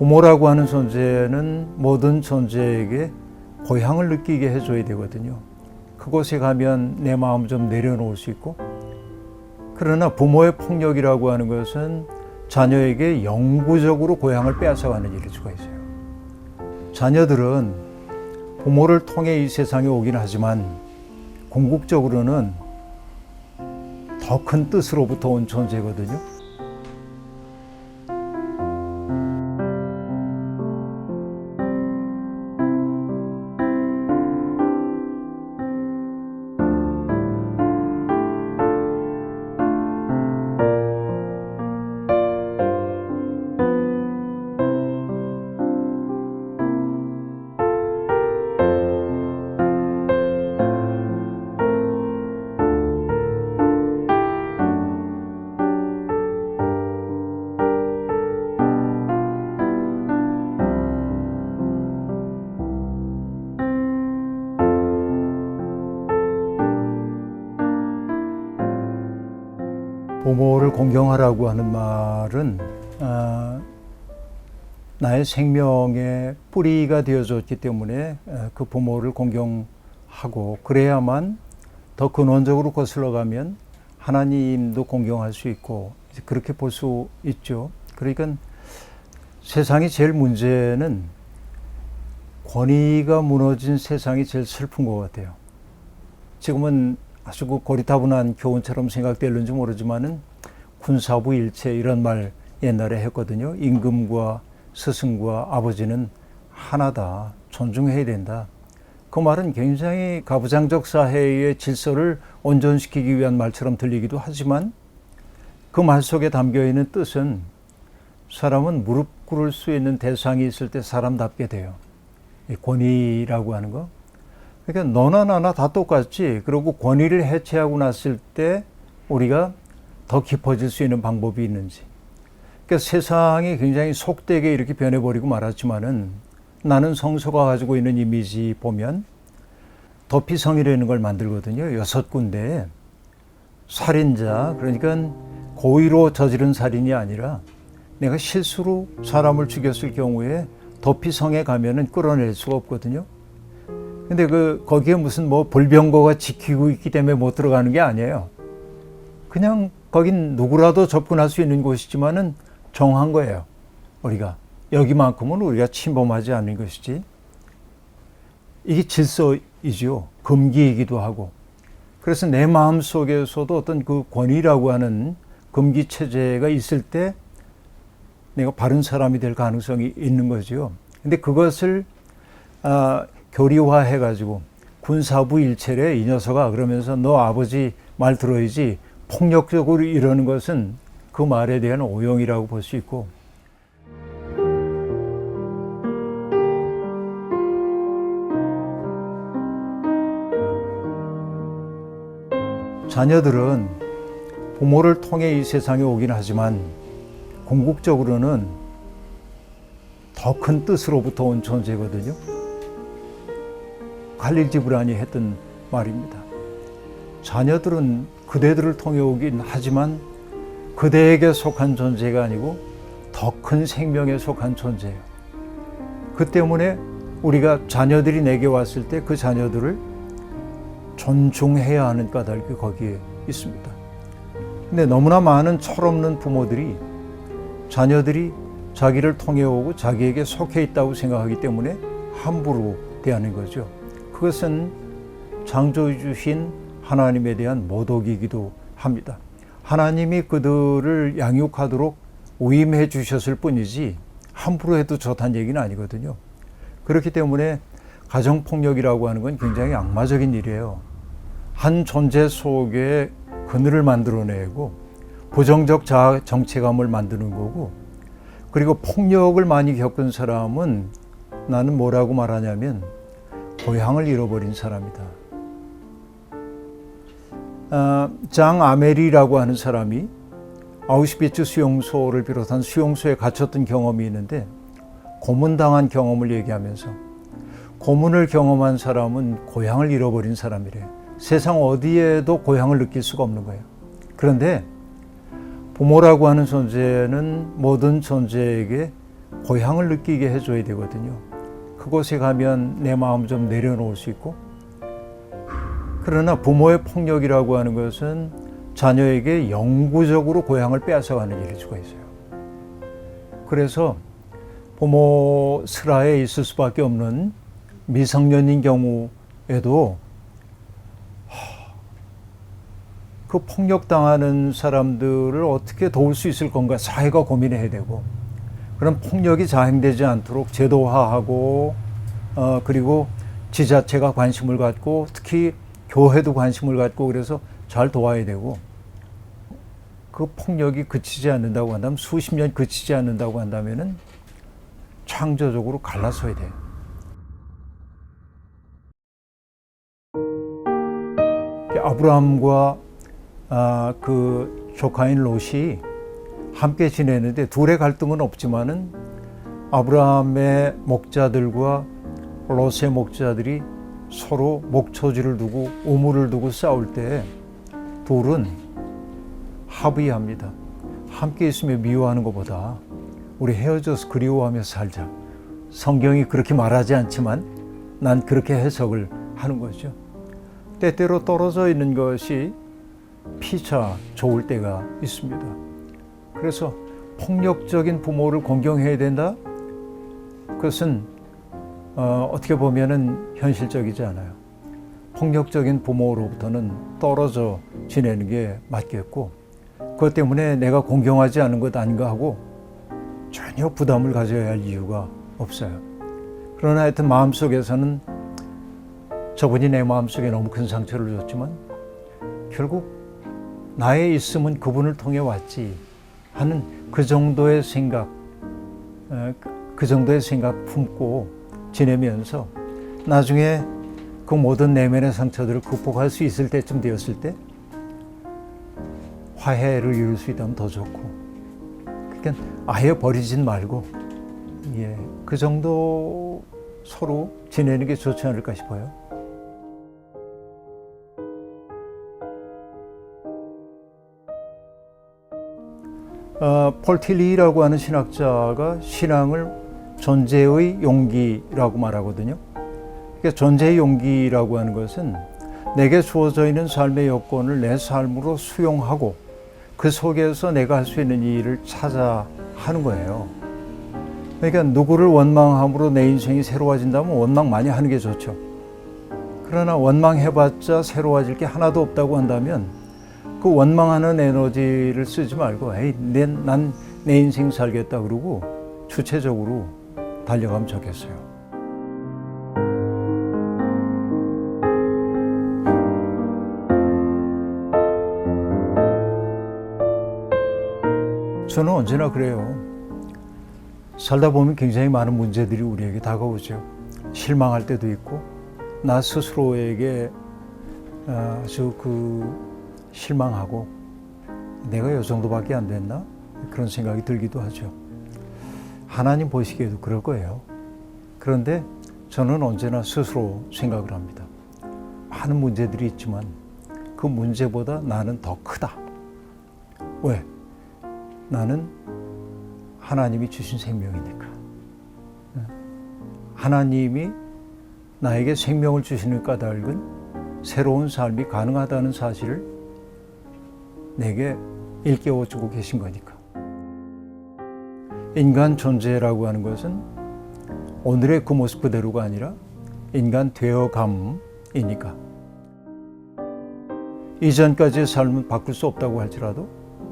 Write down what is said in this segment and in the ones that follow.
부모라고 하는 존재는 모든 존재에게 고향을 느끼게 해줘야 되거든요. 그곳에 가면 내 마음 좀 내려놓을 수 있고, 그러나 부모의 폭력이라고 하는 것은 자녀에게 영구적으로 고향을 빼앗아가는 일일 수가 있어요. 자녀들은 부모를 통해 이 세상에 오긴 하지만 궁극적으로는 더 큰 뜻으로부터 온 존재거든요. 부모를 공경하라고 하는 말은 아, 나의 생명의 뿌리가 되어줬기 때문에 아, 그 부모를 공경하고 그래야만 더 근원적으로 거슬러 가면 하나님도 공경할 수 있고 그렇게 볼 수 있죠. 그러니까 세상이 제일 문제는 권위가 무너진 세상이 제일 슬픈 것 같아요. 지금은 아주 그 고리타분한 교훈처럼 생각될는지 모르지만은 군사부 일체 이런 말 옛날에 했거든요. 임금과 스승과 아버지는 하나다. 존중해야 된다. 그 말은 굉장히 가부장적 사회의 질서를 온전시키기 위한 말처럼 들리기도 하지만 그 말 속에 담겨 있는 뜻은 사람은 무릎 꿇을 수 있는 대상이 있을 때 사람답게 돼요. 이 권위라고 하는 거. 그러니까 너나 나나 다 똑같지. 그리고 권위를 해체하고 났을 때 우리가 더 깊어질 수 있는 방법이 있는지. 그러니까 세상이 굉장히 속되게 이렇게 변해버리고 말았지만은 나는 성서가 가지고 있는 이미지 보면 도피성이라는 걸 만들거든요. 여섯 군데 살인자 그러니까 고의로 저지른 살인이 아니라 내가 실수로 사람을 죽였을 경우에 도피성에 가면은 끌어낼 수가 없거든요. 근데 그 거기에 무슨 뭐 불병거가 지키고 있기 때문에 못 들어가는 게 아니에요. 그냥 거긴 누구라도 접근할 수 있는 곳이지만은 정한 거예요. 우리가 여기만큼은 우리가 침범하지 않는 것이지. 이게 질서이지요. 금기이기도 하고. 그래서 내 마음 속에서도 어떤 그 권위라고 하는 금기 체제가 있을 때 내가 바른 사람이 될 가능성이 있는 거죠. 근데 그것을 아, 교리화해 가지고 군사부 일체래 이 녀석아. 그러면서 너 아버지 말 들어야지. 폭력적으로 이러는 것은 그 말에 대한 오용이라고 볼 수 있고. 자녀들은 부모를 통해 이 세상에 오긴 하지만 궁극적으로는 더 큰 뜻으로부터 온 존재거든요. 갈릴 지브란이 했던 말입니다. 자녀들은 그대들을 통해 오긴 하지만 그대에게 속한 존재가 아니고 더 큰 생명에 속한 존재예요. 그 때문에 우리가 자녀들이 내게 왔을 때 그 자녀들을 존중해야 하는 까닭이 거기에 있습니다. 근데 너무나 많은 철없는 부모들이 자녀들이 자기를 통해 오고 자기에게 속해 있다고 생각하기 때문에 함부로 대하는 거죠. 그것은 창조주신 하나님에 대한 모독이기도 합니다. 하나님이 그들을 양육하도록 위임해 주셨을 뿐이지 함부로 해도 좋다는 얘기는 아니거든요. 그렇기 때문에 가정폭력이라고 하는 건 굉장히 악마적인 일이에요. 한 존재 속에 그늘을 만들어내고 부정적 자아 정체감을 만드는 거고 그리고 폭력을 많이 겪은 사람은 나는 뭐라고 말하냐면 고향을 잃어버린 사람이다. 아, 장 아메리라고 하는 사람이 아우슈비츠 수용소를 비롯한 수용소에 갇혔던 경험이 있는데 고문당한 경험을 얘기하면서 고문을 경험한 사람은 고향을 잃어버린 사람이래요. 세상 어디에도 고향을 느낄 수가 없는 거예요. 그런데 부모라고 하는 존재는 모든 존재에게 고향을 느끼게 해줘야 되거든요. 그곳에 가면 내 마음 좀 내려놓을 수 있고 그러나 부모의 폭력이라고 하는 것은 자녀에게 영구적으로 고향을 빼앗아가는 일일 수가 있어요. 그래서 부모 슬하에 있을 수밖에 없는 미성년인 경우에도 그 폭력당하는 사람들을 어떻게 도울 수 있을 건가 사회가 고민해야 되고 그런 폭력이 자행되지 않도록 제도화하고 어 그리고 지자체가 관심을 갖고 특히 교회도 관심을 갖고 그래서 잘 도와야 되고 그 폭력이 그치지 않는다고 한다면 수십 년 그치지 않는다고 한다면은 창조적으로 갈라서야 돼. 아브라함과 아, 그 조카인 롯이 함께 지내는데 둘의 갈등은 없지만은 아브라함의 목자들과 롯의 목자들이 서로 목초지를 두고 우물을 두고 싸울 때 둘은 합의합니다. 함께 있으면 미워하는 것보다 우리 헤어져서 그리워하며 살자. 성경이 그렇게 말하지 않지만 난 그렇게 해석을 하는 거죠. 때때로 떨어져 있는 것이 피차 좋을 때가 있습니다. 그래서 폭력적인 부모를 공경해야 된다? 그것은 어, 어떻게 보면은 현실적이지 않아요. 폭력적인 부모로부터는 떨어져 지내는 게 맞겠고, 그것 때문에 내가 공경하지 않은 것 아닌가 하고 전혀 부담을 가져야 할 이유가 없어요. 그러나 하여튼 마음속에서는 저분이 내 마음속에 너무 큰 상처를 줬지만 결국 나의 있음은 그분을 통해 왔지 하는 그 정도의 생각, 어, 그 정도의 생각 품고 지내면서 나중에 그 모든 내면의 상처들을 극복할 수 있을 때쯤 되었을 때 화해를 이룰 수 있다면 더 좋고 그러니까 아예 버리진 말고 예, 그 정도 서로 지내는 게 좋지 않을까 싶어요. 어, 폴틸리라고 하는 신학자가 신앙을 존재의 용기라고 말하거든요. 그러니까 존재의 용기라고 하는 것은 내게 주어져 있는 삶의 여건을 내 삶으로 수용하고 그 속에서 내가 할 수 있는 일을 찾아 하는 거예요. 그러니까 누구를 원망함으로 내 인생이 새로워진다면 원망 많이 하는 게 좋죠. 그러나 원망해봤자 새로워질 게 하나도 없다고 한다면 그 원망하는 에너지를 쓰지 말고 에이 난내 인생 살겠다 그러고 주체적으로 달려가면 좋겠어요. 저는 언제나 그래요. 살다 보면 굉장히 많은 문제들이 우리에게 다가오죠. 실망할 때도 있고, 나 스스로에게 아주 그 실망하고, 내가 이 정도밖에 안 됐나? 그런 생각이 들기도 하죠. 하나님 보시기에도 그럴 거예요. 그런데 저는 언제나 스스로 생각을 합니다. 많은 문제들이 있지만 그 문제보다 나는 더 크다. 왜? 나는 하나님이 주신 생명이니까. 하나님이 나에게 생명을 주시는 까닭은 새로운 삶이 가능하다는 사실을 내게 일깨워 주고 계신 거니까. 인간 존재라고 하는 것은 오늘의 그 모습 그대로가 아니라 인간 되어감이니까. 이전까지의 삶은 바꿀 수 없다고 할지라도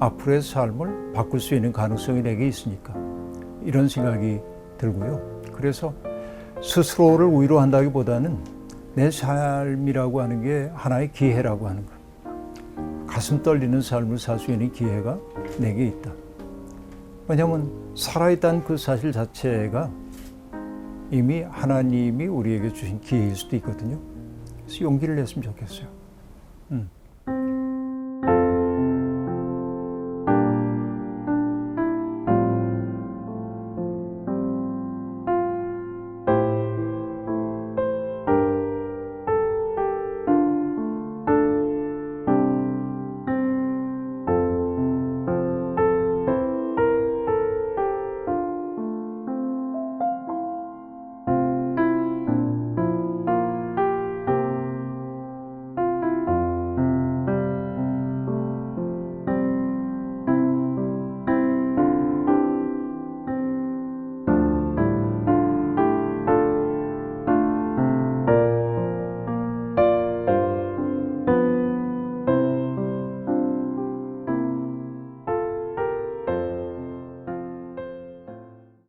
앞으로의 삶을 바꿀 수 있는 가능성이 내게 있으니까. 이런 생각이 들고요. 그래서 스스로를 위로한다기보다는 내 삶이라고 하는 게 하나의 기회라고 하는 거. 가슴 떨리는 삶을 살 수 있는 기회가 내게 있다. 왜냐하면 살아있다는 그 사실 자체가 이미 하나님이 우리에게 주신 기회일 수도 있거든요. 그래서 용기를 냈으면 좋겠어요. 음.